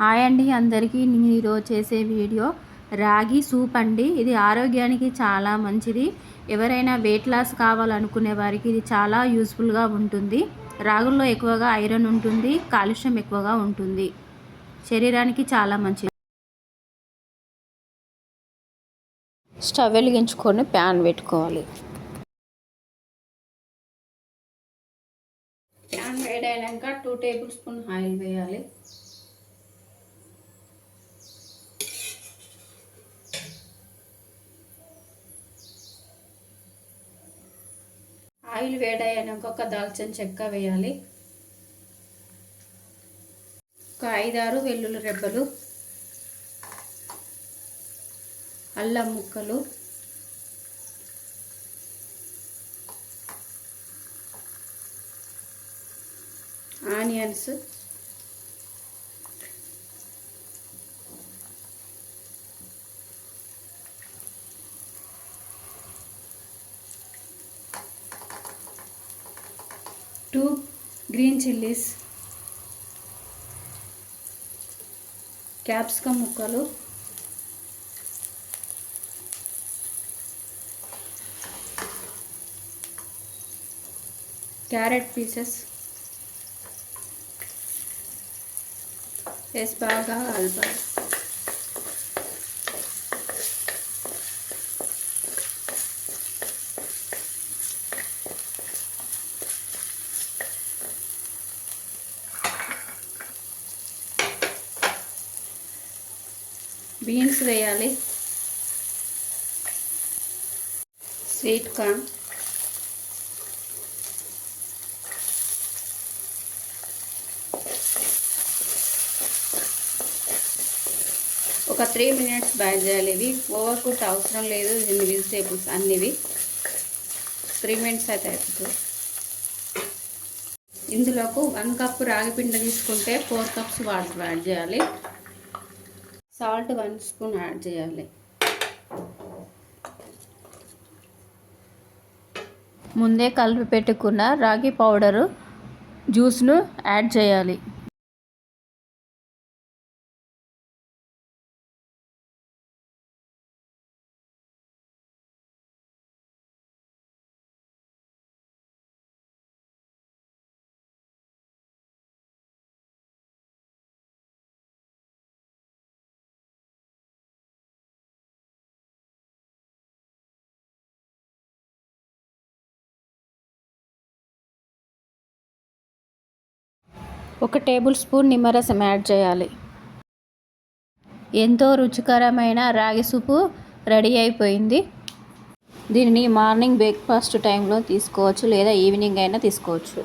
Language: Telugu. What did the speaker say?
హాయ్ అండి అందరికీ. నేను ఈరోజు చేసే వీడియో రాగి సూప్ అండి. ఇది ఆరోగ్యానికి చాలా మంచిది. ఎవరైనా వెయిట్ లాస్ కావాలనుకునే వారికి ఇది చాలా యూస్ఫుల్గా ఉంటుంది. రాగుల్లో ఎక్కువగా ఐరన్ ఉంటుంది కాలుష్యం ఎక్కువగా ఉంటుంది. శరీరానికి చాలా మంచిది. స్టవ్ వెలిగించుకొని ప్యాన్ పెట్టుకోవాలి. ప్యాన్ వేడైనాక టూ టేబుల్ స్పూన్ ఆయిల్ వేయాలి. ఆయిల్ వేడయ్యాక ఒక దాల్చిన చెక్క వేయాలి. ఒక ఐదారు వెల్లుల్లి రెబ్బలు అల్లం ముక్కలు onions two green chillies capsicum ముక్కలు క్యారెట్ పీసెస్ వేసి బాగా కలపాలి బీన్స్ వేయాలి. Sweet corn. ఒక త్రీ మినిట్స్ బాయిల్ చేయాలి ఇవి. ఓవర్ కుక్ అవసరం లేదు. దీన్ని వెజిటేబుల్స్ అన్నివి. త్రీ మినిట్స్ అయితే అయిపోతుంది. ఇందులోకి వన్ కప్ రాగి పిండి తీసుకుంటే ఫోర్ కప్స్ వాటర్ యాడ్ చేయాలి. సాల్ట్ వన్ స్పూన్ యాడ్ చేయాలి. ముందే కలిపి పెట్టుకున్న రాగి పౌడరు జ్యూస్ను యాడ్ చేయాలి. ఒక టేబుల్ స్పూన్ నిమ్మరసం యాడ్ చేయాలి. ఎంతో రుచికరమైన రాగి సూపు రెడీ అయిపోయింది. దీనిని మార్నింగ్ బ్రేక్ఫాస్ట్ టైంలో తీసుకోవచ్చు లేదా ఈవినింగ్ అయినా తీసుకోవచ్చు.